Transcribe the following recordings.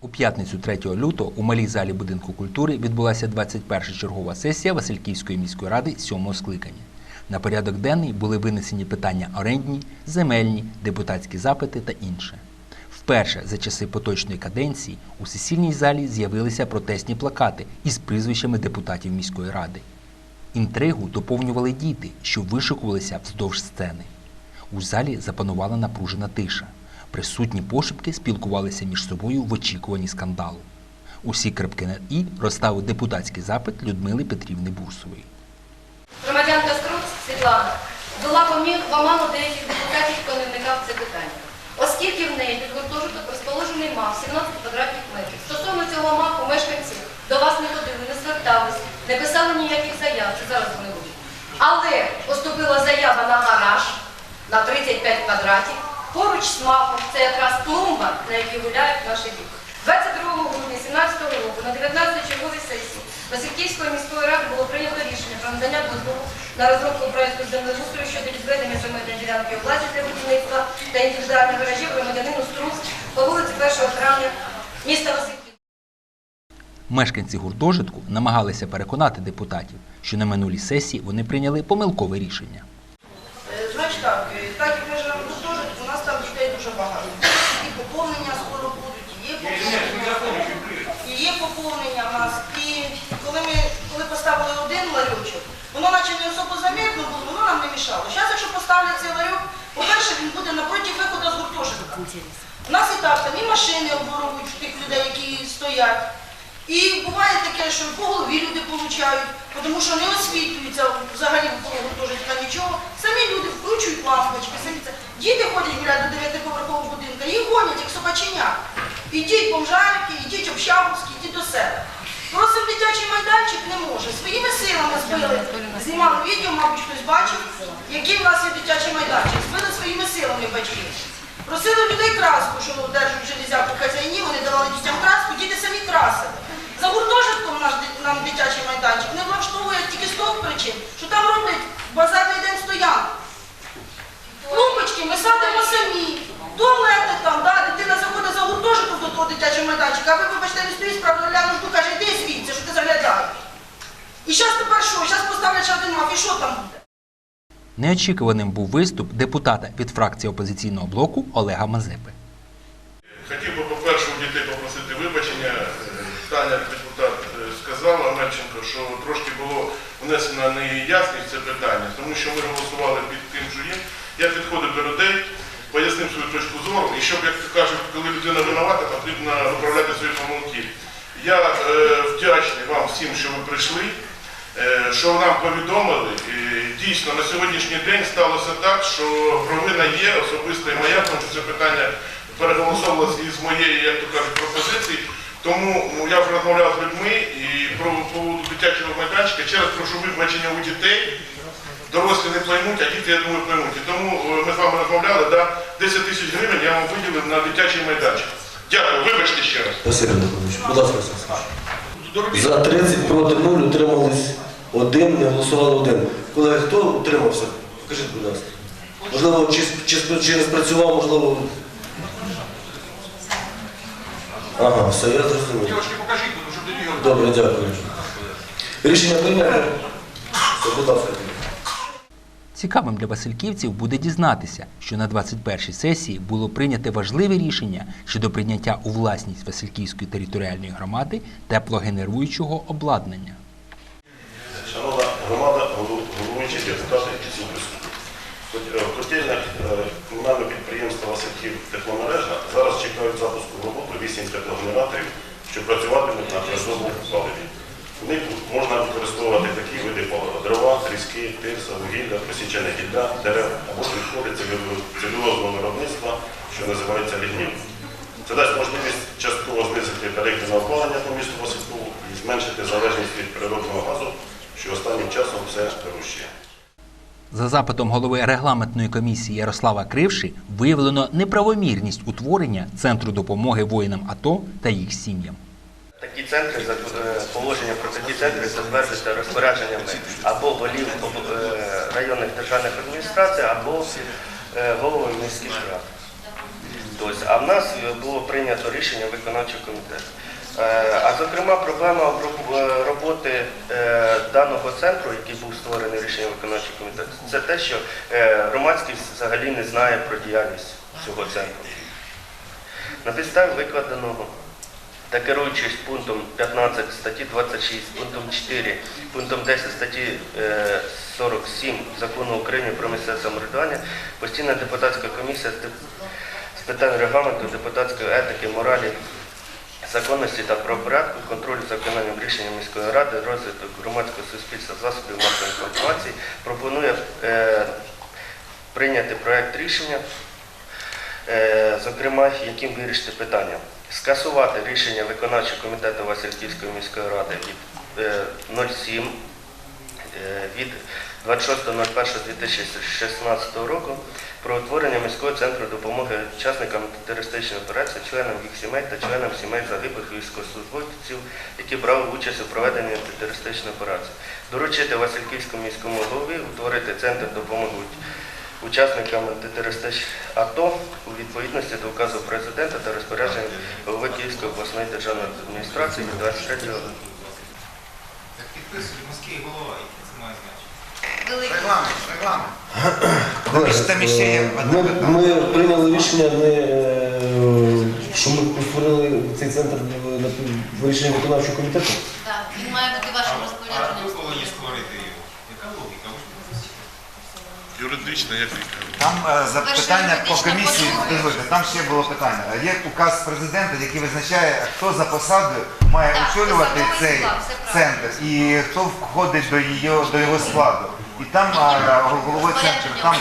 У п'ятницю 3 лютого у малій залі будинку культури відбулася 21 чергова сесія Васильківської міської ради сьомого скликання. На порядок денний були винесені питання орендні, земельні, депутатські запити та інше. Вперше за часи поточної каденції у сесійній залі з'явилися протестні плакати із прізвищами депутатів міської ради. Інтригу доповнювали діти, що вишикувалися вздовж сцени. У залі запанувала напружена тиша. Присутні пошепки спілкувалися між собою в очікуванні скандалу. Усі крапки на і розставив депутатський запит Людмили Петрівни Бурсової. Громадянка Скруц Світлана була поміг в деяких депутатів, хто не вникав це питання. Оскільки в неї під гуртожиток розположений МАФ 17 квадратних метрів. Стосовно цього МАФу мешканці до вас не ходили, не звертались, не писали ніяких заяв, це зараз вони будуть. Але поступила заява на гараж на 35 квадратів. Поруч з МАФом це якраз клумба, на якій гуляють наші діти. 22 грудня 2017 року на 19 черговій сесії Васильківської міської ради було прийнято рішення про надання дозволу на розробку проєкту землеустрою щодо відведення земельної ділянки у власність для будівництва та індивідуальних гаражів громадянину Струк по вулиці 1 травня міста Васильків. Мешканці гуртожитку намагалися переконати депутатів, що на минулій сесії вони прийняли помилкове рішення. Е, Значить так, е, так як ми живемо в гуртожитку, у нас там дітей дуже багато. І поповнення скоро будуть, і є поповнення, і є поповнення в нас. І коли ми коли поставили один ларьочок, воно наче не особо замітно було, воно нам не мішало. Зараз, якщо поставлять цей ларьок, по-перше, він буде напроти виходу з гуртожитка. У нас і так там і машини обворовують тих людей, які стоять. І буває таке, що по голові люди получають, тому що не освітлюється взагалі в гуртожитка нічого. Самі люди вкручують лампочки. Діти ходять гуляти до дев'ятиповерхового будинку, їх гонять, як собаченя. Ідіть бомжарики, ідіть общаговські, ідіть до себе. Просим дитячий майданчик не може. Своїми силами збили. Знімали відео, мабуть, хтось бачив, який в нас є дитячий майданчик. Збили своїми силами батьки. Просили людей краску, що держать железяку хазяїні, вони давали дітям краску, діти самі красили. За гуртожитком наш нам дитячий майданчик не влаштовує тільки з того причин, що там роблять в базарний день стоянку. Клумбочки ми садимо самі, туалети там, да, дитина заходить за гуртожитком до того дитячого майданчика, а ви, вибачте, не стоїть, справляну жду, каже, йди звідси, що ти заглядаєш. І зараз тепер що? Зараз поставлять ще один маф, і що там буде? Неочікуваним був виступ депутата від фракції опозиційного блоку Олега Мазепи. Хотів би, по-перше, у дітей попросити вибачення. Таня, депутат, е, сказала Мельченко, що трошки було внесена неясність в це питання, тому що ми голосували під тим, що є. Я підходив до людей, пояснив свою точку зору, і щоб, як кажуть, коли людина винувата, потрібно виправляти свої помилки. Я е, вдячний вам всім, що ви прийшли, що нам повідомили. Дійсно, на сьогоднішній день сталося так, що провина є, особисто і моя, тому що це питання переголосовувалося із моєї, як то кажуть, пропозиції. Тому ну, я вже розмовляв з людьми і про поводу дитячого майданчика. Ще раз прошу вибачення у дітей. Дорослі не поймуть, а діти, я думаю, поймуть. І тому е, ми з вами розмовляли, да, 10 тисяч гривень я вам виділив на дитячий майданчик. Дякую, вибачте ще раз. Василь Анатолійович, будь ласка, За 30 проти 0 утримались один, не голосували один. Колеги, хто утримався? Скажіть, будь ласка. Можливо, чи, чи, чи не спрацював, можливо. Ага, все, я зрозумів. Девочки, покажіть, тому що до нього Добре, дякую. Рішення прийнято. Все, будь ласка. Цікавим для васильківців буде дізнатися, що на 21-й сесії було прийнято важливе рішення щодо прийняття у власність Васильківської територіальної громади теплогенеруючого обладнання. Громада, голову- головуючі депутати і всі присутні. Е, Котельних е, комунального підприємства Васильків тепломережа зараз чекають запуску в роботу 8 теплогенераторів, що працюватимуть на твердому паливі. В них можна використовувати такі види палива – дрова, тріски, тирса, вугілля, посічене гілля, дерев або відходи целю- целюлозного виробництва, що називається лігнів. Це дасть можливість частково знизити тарифи на опалення по місту Василькову і зменшити залежність від природного газу, що останнім часом все дорожчає. За запитом голови регламентної комісії Ярослава Кривши виявлено неправомірність утворення Центру допомоги воїнам АТО та їх сім'ям. Такі центри, е, положення про такі центри затверджуються розпорядженнями або голів е, районних державних адміністрацій, або е, головами міських рад. Тобто, а в нас було прийнято рішення виконавчого комітету. Е, А зокрема, проблема е, роботи е, даного центру, який був створений рішенням виконавчого комітету, це те, що громадськість взагалі не знає про діяльність цього центру. На підставі викладеного та керуючись пунктом 15 статті 26, пунктом 4, пунктом 10 статті е, 47 Закону України про місцеве самоврядування, постійна депутатська комісія з питань регламенту, депутатської етики, моралі, законності та правопорядку, контролю за виконанням рішення міської ради, розвиток громадського суспільства, засобів масової інформації пропонує е, прийняти проект рішення Е, зокрема, яким вирішити питання. Скасувати рішення виконавчого комітету Васильківської міської ради від е, 07 е, від 26.01.2016 року про утворення міського центру допомоги учасникам терористичної операції, членам їх сімей та членам сімей загиблих військовослужбовців, які брали участь у проведенні антитерористичної операції. Доручити Васильківському міському голові утворити центр допомоги учасникам антитерористичних АТО у відповідності до указу президента та розпорядження голови Київської обласної державної адміністрації від 23 Так підписує міський голова, це має значення? Регламент, регламент. Там ще є е, Ми, ми прийняли рішення, не, е, що ми створили цей центр на в виконавчого комітету. Так, він має бути вашим А ви повинні створити його. Яка логіка? Розумієте. Юридично, як. Там е, запитання по комісії, там ще було питання. Є указ президента, який визначає, хто за посадою має очолювати цей центр і хто входить до його складу. І там головою центру, там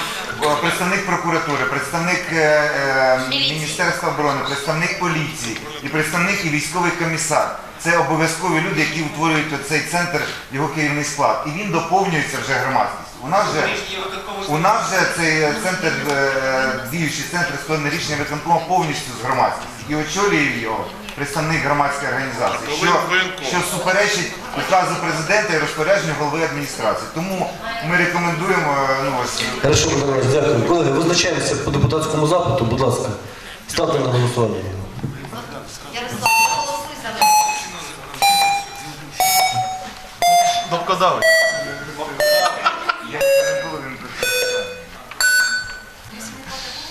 представник прокуратури, представник е, е. Міністерства оборони, представник поліції і представник і військовий комісар. Це обов'язкові люди, які утворюють цей центр, його керівний склад. І він доповнюється вже громадськістю. У нас же у нас же цей центр, е, діючий центр створений рішення виконкому повністю з громадськістю і очолює його представник громадської організації, що, що суперечить указу президента і розпорядженню голови адміністрації. Тому ми рекомендуємо е, ну, ось, Хорошо, дякую. Колеги, визначаємося по депутатському запиту, будь ласка. Ставте на голосування. Ярослав, голосуй за мене.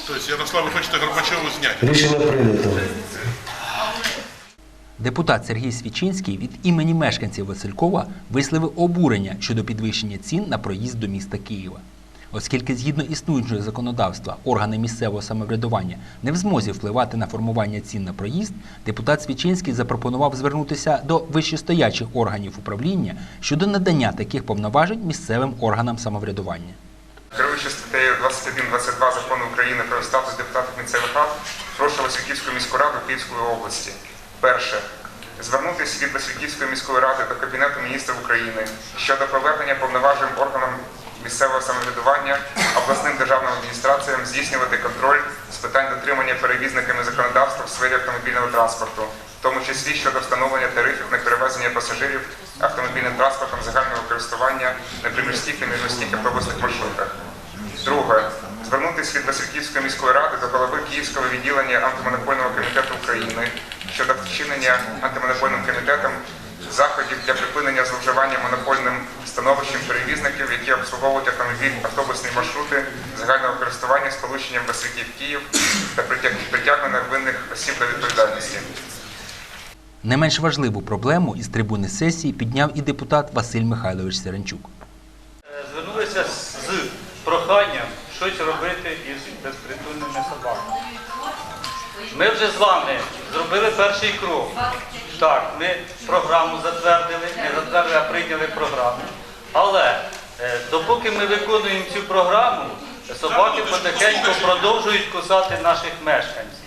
Тобто, Ярослав, ви хочете Горбачову зняти? Рішення прийнято. Депутат Сергій Свічинський від імені мешканців Василькова висловив обурення щодо підвищення цін на проїзд до міста Києва. Оскільки згідно існуючого законодавства органи місцевого самоврядування не в змозі впливати на формування цін на проїзд, депутат Свічинський запропонував звернутися до вищестоячих органів управління щодо надання таких повноважень місцевим органам самоврядування. Керуючи статтею 21-22 закону України про статус депутатів місцевих рад, прошу Васильківську міську раду Київської області. Перше. Звернутися від Васильківської міської ради до Кабінету міністрів України щодо повернення повноважень органам місцевого самоврядування обласним державним адміністраціям здійснювати контроль з питань дотримання перевізниками законодавства в сфері автомобільного транспорту, в тому числі щодо встановлення тарифів на перевезення пасажирів автомобільним транспортом загального користування на приміських і міжміських автобусних маршрутах. Друге. Звернутися від Васильківської міської ради до голови Київського відділення антимонопольного комітету України щодо вчинення антимонопольним комітетом заходів для припинення зловживання монопольним становищем перевізників, які обслуговують автомобіль автобусні маршрути загального користування з полученням Васильків Київ та притяг- притягнення винних осіб до відповідальності. Не менш важливу проблему із трибуни сесії підняв і депутат Василь Михайлович Серенчук. звернулися з проханням щось робити із безпритульними собаками. Ми вже з вами зробили перший крок. Так, ми програму затвердили, не затвердили, а прийняли програму. Але е, допоки ми виконуємо цю програму, собаки потихеньку продовжують кусати наших мешканців.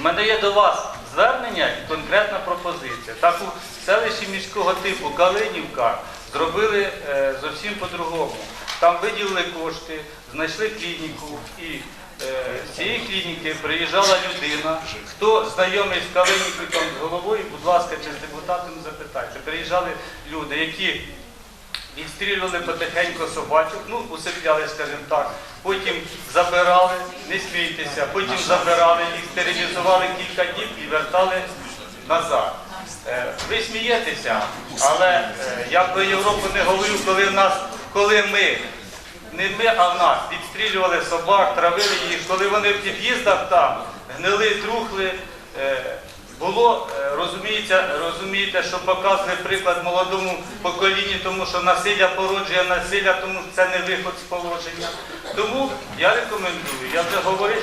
У мене є до вас звернення і конкретна пропозиція. Так у селищі міського типу Калинівка зробили е, зовсім по-другому. Там виділили кошти, знайшли клініку і е, з цієї клініки приїжджала людина. Хто знайомий з Калинівкою з головою, будь ласка, чи з депутатом запитайте. Приїжджали люди, які відстрілювали потихеньку собачок, ну, усипляли, скажімо так, потім забирали, не смійтеся, потім забирали їх, стерилізували кілька днів і вертали назад. Е, Ви смієтеся, але е, я про Європу не говорю, коли в нас, коли ми, не ми, а в нас відстрілювали собак, травили їх, коли вони в під'їздах там гнили, трухли. Було, е, розумієте, розумієте, що показує приклад молодому поколінню, тому що насилля породжує насилля, тому це не виход з положення. Тому я рекомендую, я вже говорив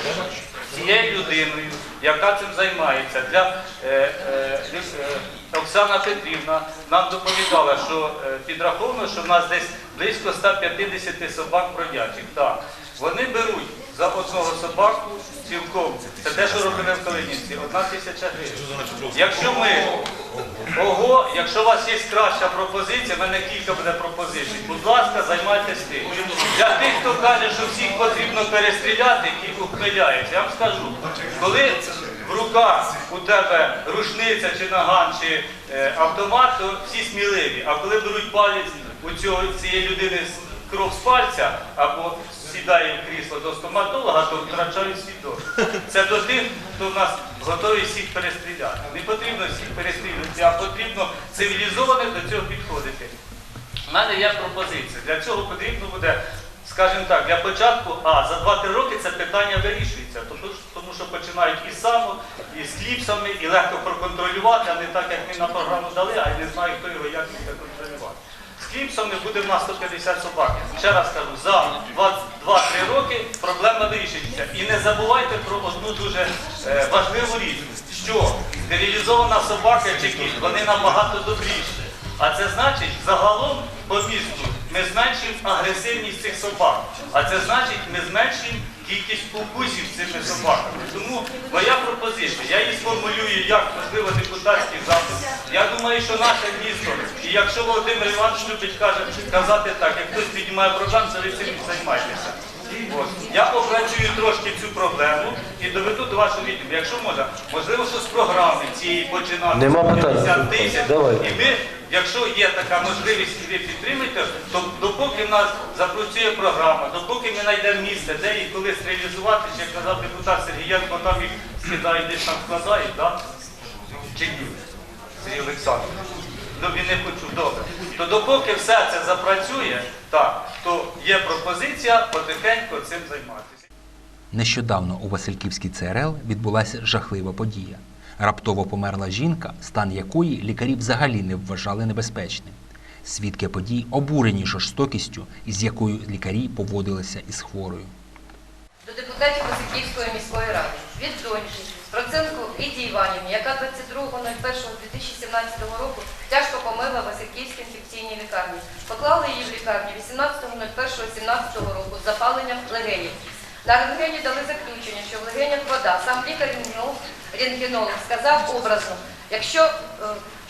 з цією людиною, яка цим займається. Для е, е, е, Оксана Петрівна нам доповідала, що е, підраховано, що в нас десь близько 150 собак бродячих. Так, вони беруть за одного собаку цілком. Це те, що робили в Калинівці, одна тисяча гривень. Якщо ми ого, якщо у вас є краща пропозиція, в мене кілька буде пропозицій. Будь ласка, займайтесь тим. Для тих, хто каже, що всіх потрібно перестріляти, які ухмиляються, я вам скажу, коли в руках у тебе рушниця чи наган, чи е, автомат, то всі сміливі. А коли беруть палець у цього цієї людини кров з пальця або сідає в крісло до стоматолога, то втрачають свідомість. Це до тих, хто в нас готовий всіх перестріляти. Не потрібно всіх перестрілювати, а потрібно цивілізовано до цього підходити. У мене є пропозиція. Для цього потрібно буде, скажімо так, для початку, а за 2-3 роки це питання вирішується, тому, що починають і само, і з кліпсами, і легко проконтролювати, а не так, як ми на програму дали, а не знаю, хто його як буде контролювати. Кліпсами буде в нас 150 собак. Ще раз кажу, за 2-3 роки проблема вирішиться. І не забувайте про одну дуже е, важливу річ, що стерилізована собака чи кіт, вони набагато добріші. А це значить, загалом по місту ми зменшуємо агресивність цих собак. А це значить, ми зменшуємо кількість укусів цими собаками. Тому моя пропозиція, я її сформулюю як можливо депутатський запит. Я думаю, що наше місто, і якщо Володимир Іванович любить каже, казати так, як хтось піднімає проблем, то ви цим займайтеся. От. Я опрацюю трошки цю проблему і доведу до вашого відома. Якщо можна, можливо, що з програми цієї починати 50 тисяч. І ми, якщо є така можливість, і ви підтримуєте, то допоки в нас запрацює програма, допоки ми знайдемо місце, де і коли стерилізувати, як казав депутат Сергієнко, там їх скидають, десь там складають, да? чи ні? Сергій Олександрович. Ну він не почув, добре. То допоки все це запрацює, так, то є пропозиція потихеньку цим займатися. Нещодавно у Васильківській ЦРЛ відбулася жахлива подія. Раптово померла жінка, стан якої лікарі взагалі не вважали небезпечним. Свідки подій обурені жорстокістю, із якою лікарі поводилися із хворою. До депутатів Васильківської міської ради від доньки Проценко Лідії Іванівні, яка 22.01.2017 року тяжко померла в Васильківській інфекційній лікарні. Поклали її в лікарню 18.01.17 року з запаленням легенів. На рентгені дали заключення, що в легенях вода. Сам лікар-рентгенолог сказав образно, якщо е,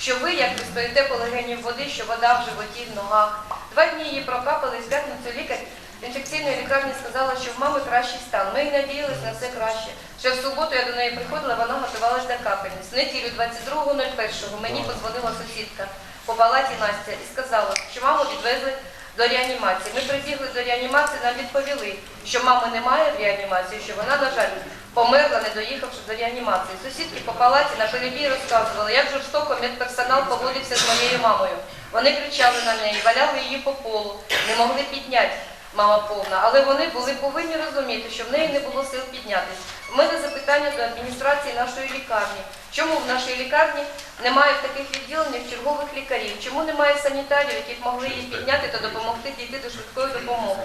що ви, як ви стоїте по легені води, що вода в животі, в ногах. Два дні її прокапали, в п'ятницю лікар інфекційної лікарні сказала, що в мами кращий стан. Ми й надіялися на все краще. Ще в суботу я до неї приходила, вона готувалася до капельниць. В неділю 22.01 мені подзвонила сусідка по палаті Настя і сказала, що маму відвезли до реанімації. Ми прибігли до реанімації, нам відповіли, що мами немає в реанімації, що вона, на жаль, померла, не доїхавши до реанімації. Сусідки по палаті на перебій розказували, як жорстоко медперсонал поводився з моєю мамою. Вони кричали на неї, валяли її по полу, не могли підняти. Мама повна, але вони були повинні розуміти, що в неї не було сил піднятися. У мене запитання до адміністрації нашої лікарні. Чому в нашій лікарні немає в таких відділеннях чергових лікарів? Чому немає санітарів, які б могли її підняти та допомогти дійти до швидкої допомоги?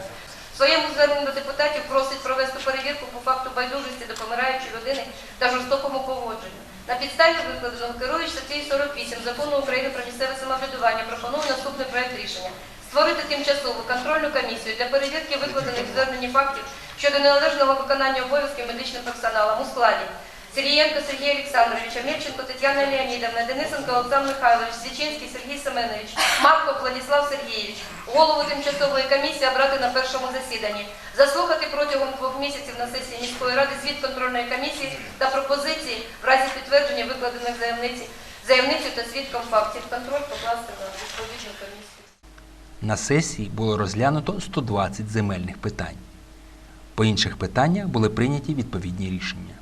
Своєму зверненні до депутатів просить провести перевірку по факту байдужості до помираючої людини та жорстокому поводженню. На підставі викладеного керуючи статтею 48 закону України про місцеве самоврядування пропоную наступний проект рішення. Створити тимчасову контрольну комісію для перевірки викладених в фактів щодо неналежного виконання обов'язків медичним персоналом у складі Сергієнко Сергій Олександрович, Мільченко Тетяна Леонідовна, Денисенко Олександр Михайлович, Січинський Сергій Семенович, Марков Владислав Сергійович. Голову тимчасової комісії обрати на першому засіданні. Заслухати протягом двох місяців на сесії міської ради звіт контрольної комісії та пропозиції в разі підтвердження викладених заявниці, заявницю та свідком фактів. Контроль покласти на відповідну комісію. На сесії було розглянуто 120 земельних питань. По інших питаннях були прийняті відповідні рішення.